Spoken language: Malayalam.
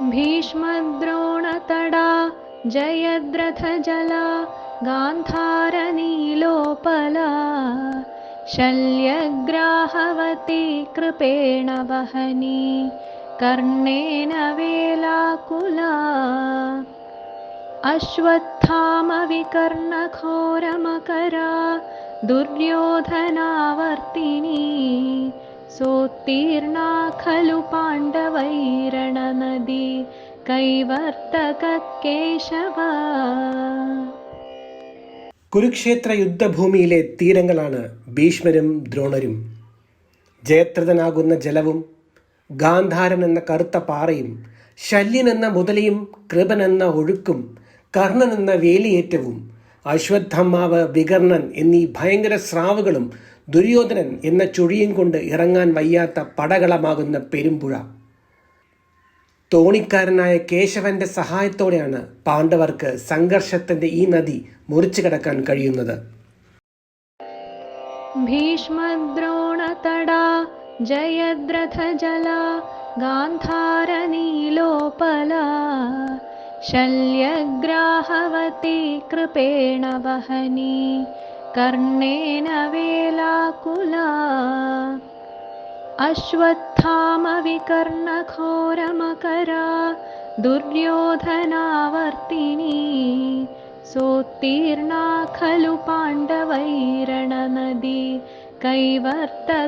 भीष्मद्रोणतडा जयद्रथजला गान्धारनीलोपला शल्यग्राहवती कृपेण वहनी कर्णेन वेलाकुला अश्वत्थामविकर्णघोरमकरा दुर्योधनावर्तिनी सोत्तीर्णा खलु पाण्डवैरणनदी कैवर्तककेशव കുരുക്ഷേത്ര യുദ്ധഭൂമിയിലെ തീരങ്ങളാണ് ഭീഷ്മരും ദ്രോണരും ജയത്രതനാകുന്ന ജലവും ഗാന്ധാരൻ എന്ന കറുത്ത പാറയും ശല്യൻ എന്ന മുതലയും കൃപൻ എന്ന ഒഴുക്കും കർണൻ എന്ന വേലിയേറ്റവും അശ്വത്ഥമ്മാവ് വികർണൻ എന്നീ ഭയങ്കര സ്രാവുകളും ദുര്യോധനൻ എന്ന ചുഴിയും കൊണ്ട് ഇറങ്ങാൻ വയ്യാത്ത പടകളമാകുന്ന പെരുമ്പുഴ. തോണിക്കാരനായ കേശവന്റെ സഹായത്തോടെയാണ് പാണ്ഡവർക്ക് സംഘർഷത്തിന്റെ ഈ നദി മുറിച്ചു കടക്കാൻ കഴിയുന്നത്. ഭീഷ്മദ്രോണതടാ ജയദ്രഥജല ഗാന്ധാരനീലോപല ശല്യഗ്രാഹവതി കൃപേണ വഹനീ कर्णेन वेलाकुला अश्वत्थामविकर्णघोरमकरा दुर्योधनावर्तिनी सोत्तीर्णा खलु पाण्डवैरणनदी कैवर्तककेशव